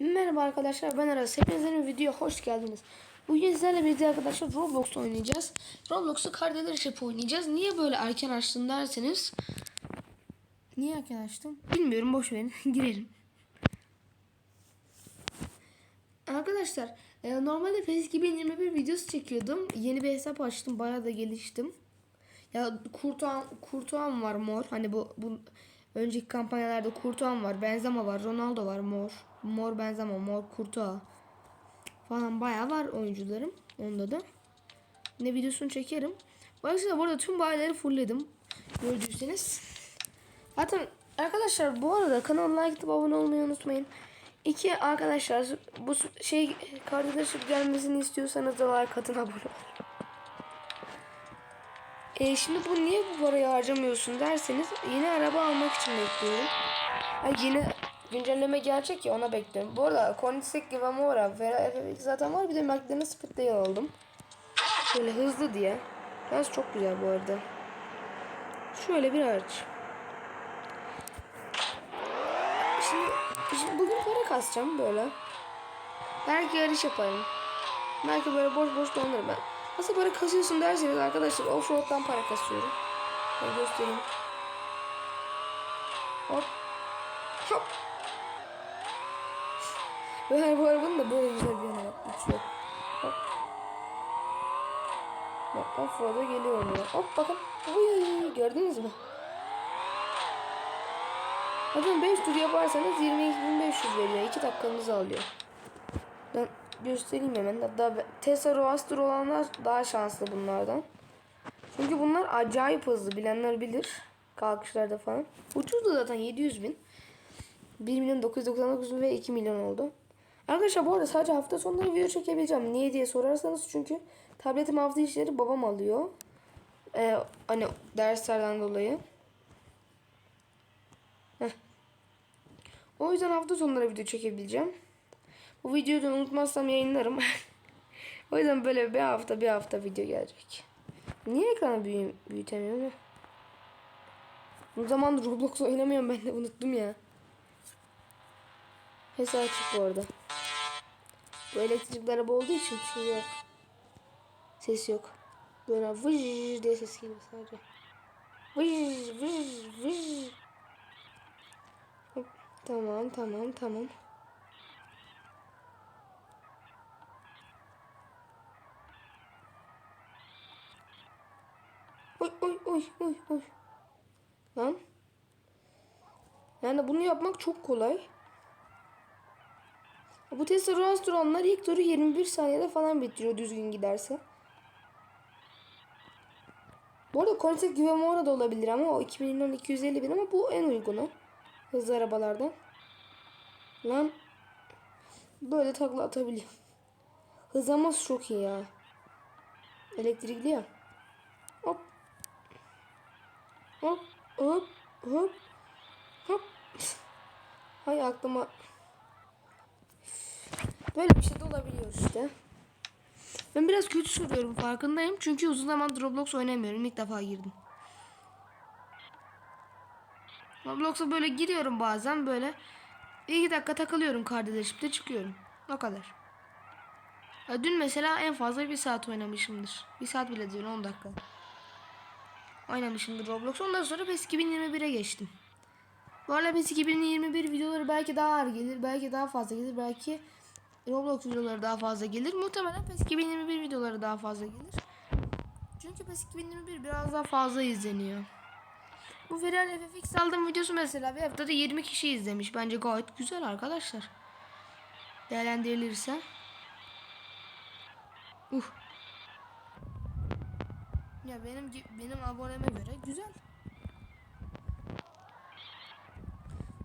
Merhaba arkadaşlar ben Aras. Hepinizin video hoş geldiniz. Bugün sizlerle birlikte arkadaşlar Roblox oynayacağız. Roblox'u Car Dealership oynayacağız. Niye böyle erken açtın derseniz. Niye erken açtım? Bilmiyorum boş verin. Girelim. Arkadaşlar e, normalde PES 2021 videosu çekiyordum. Yeni bir hesap açtım. Bayağı da geliştim. Ya Kurtuğan, Kurtuğan var mor. Hani bu, bu önceki kampanyalarda Kurtuğan var. Benzema var. Ronaldo var mor. Mor Benzema, mor Kurtuğa falan bayağı var oyuncularım. Onda da. Ne videosunu çekerim. Başta burada tüm bayileri fullledim. Gördüyseniz. Zaten arkadaşlar bu arada kanala like atıp abone olmayı unutmayın. İki arkadaşlar bu şey kardeşim gelmesini istiyorsanız da like atın abone olun. E şimdi bu niye bu parayı harcamıyorsun derseniz yeni araba almak için bekliyorum. Ha, yeni güncelleme gelecek ya ona bekliyorum. Bu arada Koenigsegg Givamora Ferrari zaten var bir de McLaren Speed'de aldım. Şöyle hızlı diye. Yalnız çok güzel bu arada. Şöyle bir araç. Şimdi, şimdi bugün para kasacağım böyle. Belki yarış yaparım. Belki böyle boş boş dolanırım ben. Nasıl para kasıyorsun derseniz arkadaşlar offroad'dan para kasıyorum. Ben göstereyim. Hop. Hop. Ve her bu arabanın da böyle güzel bir yanı var. Hiç yok. Hop. Bak offroad'a geliyorum ya. Hop bakın. Uy, gördünüz mü? Zaten 5 tur yaparsanız 22.500 veriyor. 2 dakikanızı alıyor. Göstereyim hemen. Hatta Tesla Roadster olanlar daha şanslı bunlardan. Çünkü bunlar acayip hızlı. Bilenler bilir. Kalkışlarda falan. Ucuz da zaten 700 bin. 1 milyon 999 bin ve 2 milyon oldu. Arkadaşlar bu arada sadece hafta sonları video çekebileceğim. Niye diye sorarsanız çünkü tabletim hafta işleri babam alıyor. Ee, hani derslerden dolayı. Heh. O yüzden hafta sonları video çekebileceğim. Bu videoyu da unutmazsam yayınlarım. o yüzden böyle bir hafta bir hafta video gelecek. Niye ekranı büyü büyütemiyorum ya? Bu zaman Roblox oynamıyorum ben de unuttum ya. Hesap açık bu arada. Bu elektrikli araba olduğu için şey yok. Ses yok. Böyle vıj diye ses geliyor sadece. Vıj vıj vıj. Tamam tamam tamam. Oy oy oy. Lan. Yani bunu yapmak çok kolay. Bu Tesla Roadster'lar ilk turu 21 saniyede falan bitiriyor düzgün giderse. Bu arada Koenigsegg Givamora da olabilir ama o 2 milyon 250 bin ama bu en uygunu. Hızlı arabalardan. Lan. Böyle takla atabiliyor. Hızlaması çok iyi ya. Elektrikli ya. Hop. Hop. Hop. Hop. Hop. Hay aklıma. Böyle bir şey de olabiliyor işte. Ben biraz kötü soruyorum farkındayım. Çünkü uzun zamandır Roblox oynamıyorum. İlk defa girdim. Roblox'a böyle giriyorum bazen böyle. iki dakika takılıyorum kardeşimde çıkıyorum. O kadar. Ya dün mesela en fazla bir saat oynamışımdır. Bir saat bile değil 10 dakika. Oynamışımdır Roblox. Ondan sonra PES 2021'e geçtim. Bu arada PES 2021 videoları belki daha ağır gelir. Belki daha fazla gelir. Belki Roblox videoları daha fazla gelir. Muhtemelen PES 2021 videoları daha fazla gelir. Çünkü PES 2021 biraz daha fazla izleniyor. Bu Ferrari FFX aldığım videosu mesela bir haftada 20 kişi izlemiş. Bence gayet güzel arkadaşlar. Değerlendirilirse. Uh. Ya benim benim aboneme göre güzel.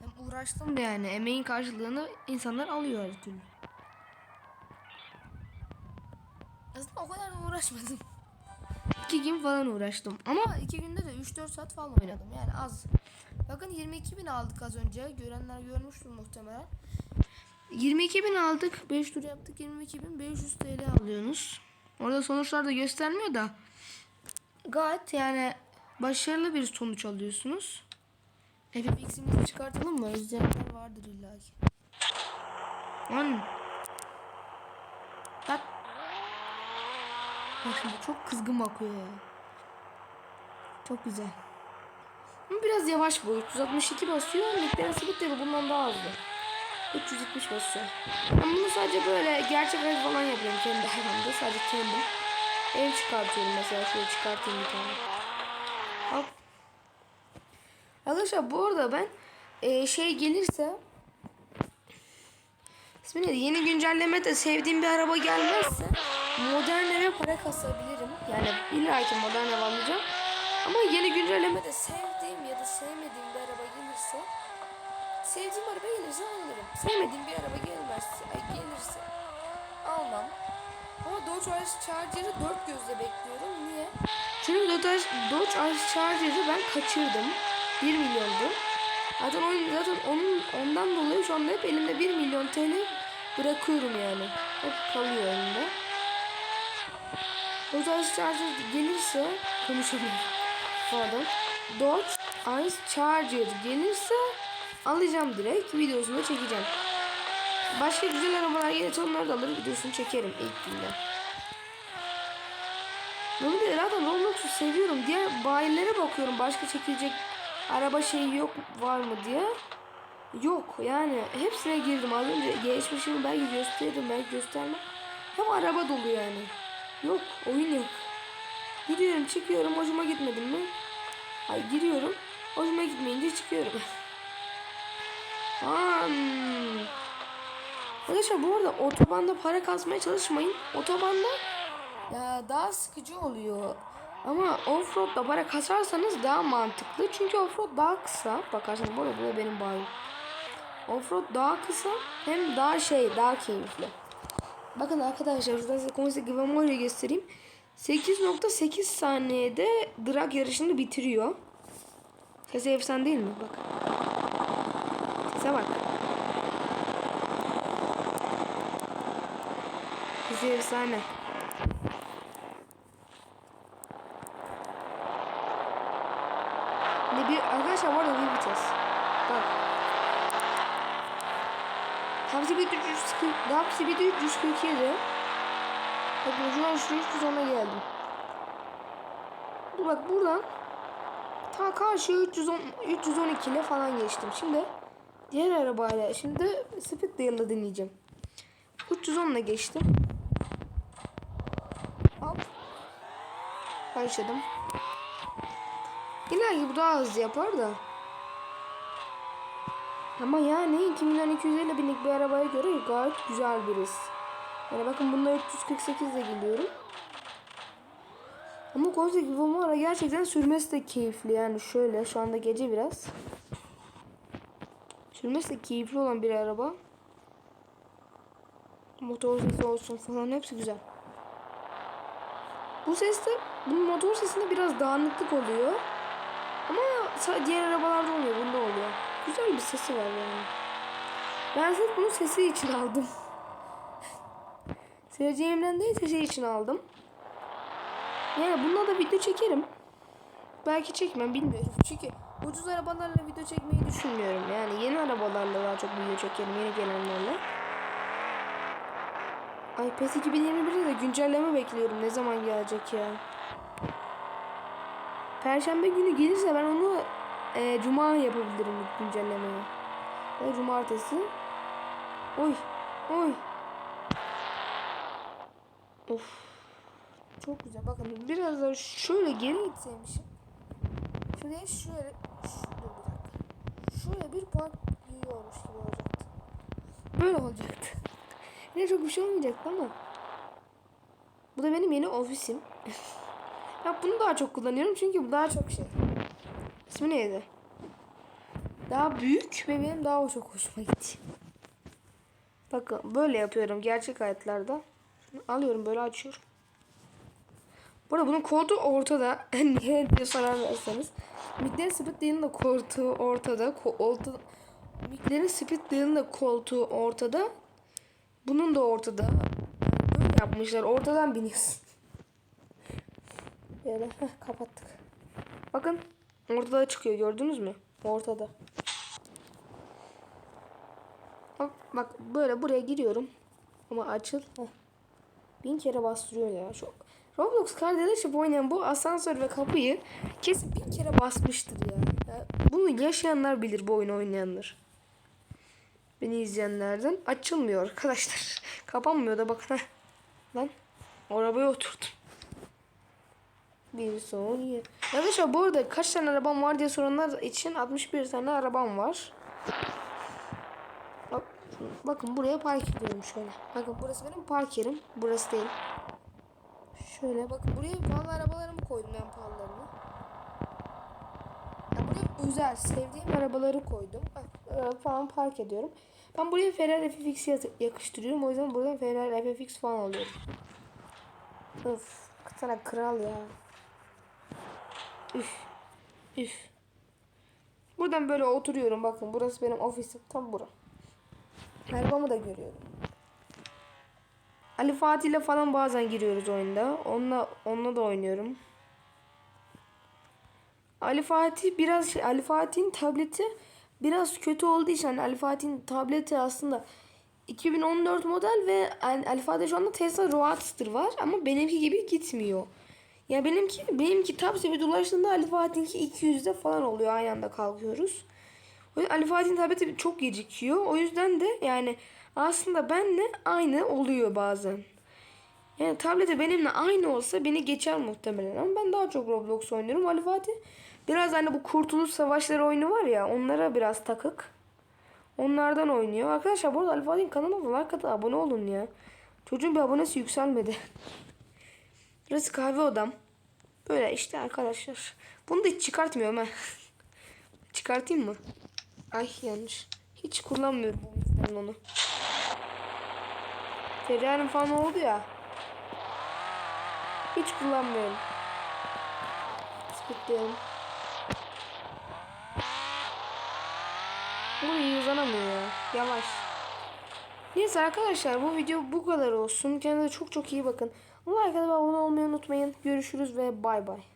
Ben uğraştım da yani emeğin karşılığını insanlar alıyor her türlü. Aslında o kadar da uğraşmadım. İki gün falan uğraştım. Ama iki günde de 3-4 saat falan oynadım. Yani az. Bakın 22 bin aldık az önce. Görenler görmüştür muhtemelen. 22 bin aldık. 5 tur yaptık. 22 bin 500 TL alıyorsunuz. Orada sonuçlar da göstermiyor da. Gayet yani başarılı bir sonuç alıyorsunuz. FFX'imizi çıkartalım mı? İzleyenler vardır illa ki. Lan. Bak. Bak şimdi çok kızgın bakıyor. Çok güzel. Ama biraz yavaş bu. 362 basıyor. Miktarı sabit de bundan daha hızlı. 370 basıyor. Ben bunu sadece böyle gerçek falan yapıyorum kendi hayatımda. Sadece kendim. Ev çıkartıyorum mesela. Şöyle çıkartayım bir tane. Hop. Arkadaşlar bu arada ben e, şey gelirse İsmi neydi? Yeni güncellemede sevdiğim bir araba gelmezse modern eve para kasabilirim. Yani illa ki modern ev alacağım. Ama yeni güncellemede sevdiğim ya da sevmediğim bir araba gelirse sevdiğim araba gelirse alırım. Sevmediğim bir araba gelmezse gelirse almam. Dodge Ice Charger'ı dört gözle bekliyorum. Niye? Çünkü Dodge, Dodge Ice Charger'ı ben kaçırdım. 1 milyondu. Zaten, onun, zaten onun, ondan dolayı şu anda hep elimde 1 milyon TL bırakıyorum yani. Hep kalıyor elimde. Dodge Ice Charger gelirse konuşamıyorum. Pardon. Dodge Ice Charger gelirse alacağım direkt. Videosunu çekeceğim. Başka güzel arabalar gelirse onları da alır videosunu çekerim ilk günden. Normalde zaten Roblox'u seviyorum. Diğer bayilere bakıyorum. Başka çekilecek araba şeyi yok var mı diye. Yok yani hepsine girdim az önce geçmişimi belki gösteririm belki göstermem. Hem araba dolu yani. Yok oyun yok. Gidiyorum çıkıyorum hoşuma gitmedi mi? Ay giriyorum hoşuma gitmeyince çıkıyorum. Hmm. Arkadaşlar bu arada otobanda para kasmaya çalışmayın. Otobanda ya daha sıkıcı oluyor. Ama offroad'da para kasarsanız daha mantıklı. Çünkü offroad daha kısa. Bakarsanız bu arada bu benim bayım. Offroad daha kısa hem daha şey daha keyifli. Bakın arkadaşlar şuradan size Kongsek Givamore'yi göstereyim. 8.8 saniyede drag yarışını bitiriyor. Sesi efsane değil mi? Bak. Sese bak. Sesi efsane. Ne bir arkadaşlar var da bir vites. Bak. Hapsi bir 340, hapsi bir 347. Bakın şu an şu 310'a geldim. Bak buradan ta karşıya 310 312 ile falan geçtim. Şimdi diğer arabayla şimdi Speedtail'la deneyeceğim. 310 ile geçtim. Hop. Başladım. İlla bu daha hızlı yapar da. Ama yani 2 milyon 250 binlik bir arabaya göre gayet güzel bir hız. Yani bakın bunda 348 ile geliyorum. Ama Kozak Vomara gerçekten sürmesi de keyifli. Yani şöyle şu anda gece biraz. Sürmesi de keyifli olan bir araba. Motor sesi olsun falan hepsi güzel. Bu seste, bunun motor sesinde biraz dağınıklık oluyor. Ama diğer arabalarda olmuyor. Bunda oluyor. Güzel bir sesi var yani. Ben sırf bunun sesi için aldım. Seveceğimden değil sesi için aldım. Yani bununla da video çekerim. Belki çekmem bilmiyorum. Çünkü ucuz arabalarla video çekmeyi düşünmüyorum. Yani yeni arabalarla daha çok video çekerim. Yeni gelenlerle. Ay PES 2021'de de güncelleme bekliyorum. Ne zaman gelecek ya? Perşembe günü gelirse ben onu e, cuma yapabilirim güncellemeyi. O cumartesi. Oy. Oy. Of. Çok güzel. Bakın biraz da şöyle geri gitseymişim. Şuraya şöyle şu, dur bir. Şuraya bir puan yiyormuş gibi olacaktı. Böyle olacaktı. Yine çok bir şey olmayacaktı ama. Bu da benim yeni ofisim. ya bunu daha çok kullanıyorum çünkü bu daha çok şey. İsmi neydi? Daha büyük ve benim daha çok hoşuma gitti. Bakın böyle yapıyorum gerçek hayatlarda. Şunu alıyorum böyle açıyorum. Bu arada bunun koltuğu ortada. Niye diye sorarsanız. Miklerin Speedtail'in de koltuğu ortada. Ko ortada. Miklerin Speedtail'in de koltuğu ortada. Bunun da ortada. Böyle yapmışlar. Ortadan biniyorsun. Böyle heh, kapattık. Bakın ortada çıkıyor gördünüz mü? Ortada. Bak, bak böyle buraya giriyorum. Ama açıl. Heh. Bin kere bastırıyor ya. Şu Roblox kardeşim oynayan bu asansör ve kapıyı kesin bin kere basmıştır ya. ya. Bunu yaşayanlar bilir bu oyunu oynayanlar. Beni izleyenlerden açılmıyor arkadaşlar. Kapanmıyor da bakın. Lan arabaya oturdum. Bir saniye. Arkadaşlar bu arada kaç tane arabam var diye soranlar için 61 tane arabam var. Bak, bakın buraya park ediyorum şöyle. Bakın burası benim park yerim. Burası değil. Şöyle bakın buraya pahalı arabalarımı koydum en pahalılarını. Ya buraya özel sevdiğim arabaları koydum. Bak e, falan park ediyorum. Ben buraya Ferrari FFX yaz- yakıştırıyorum. O yüzden buradan Ferrari FFX falan alıyorum. Öf. Sana kral ya. Üf. Üf. Buradan böyle oturuyorum. Bakın burası benim ofisim. Tam bura. Arabamı da görüyorum. Ali Fatih ile falan bazen giriyoruz oyunda. Onunla, onunla da oynuyorum. Ali Fatih biraz şey, Ali Fatih'in tableti biraz kötü olduğu için hani Ali Fatih'in tableti aslında 2014 model ve Ali Fatih şu anda Tesla Roadster var ama benimki gibi gitmiyor. Ya benimki benimki tab sepeti ulaştığında Ali Fatih'inki 200'de falan oluyor aynı anda kalkıyoruz. O yüzden Ali Fatih'in tableti çok gecikiyor. O yüzden de yani aslında benle aynı oluyor bazen. Yani tableti benimle aynı olsa beni geçer muhtemelen ama ben daha çok Roblox oynuyorum. Ali Fatih biraz hani bu Kurtuluş Savaşları oyunu var ya onlara biraz takık. Onlardan oynuyor. Arkadaşlar bu arada Ali Fatih'in kanalına like atın, abone olun ya. Çocuğun bir abonesi yükselmedi. Burası kahve odam. Böyle işte arkadaşlar. Bunu da hiç çıkartmıyorum ha. Çıkartayım mı? Ay yanlış. Hiç kullanmıyorum yüzden onu. Ferrari'm falan oldu ya. Hiç kullanmıyorum. Spitleyelim. Bu iyi uzanamıyor ya. Yavaş. Neyse arkadaşlar bu video bu kadar olsun. Kendinize çok çok iyi bakın. Like atıp abone olmayı unutmayın. Görüşürüz ve bay bay.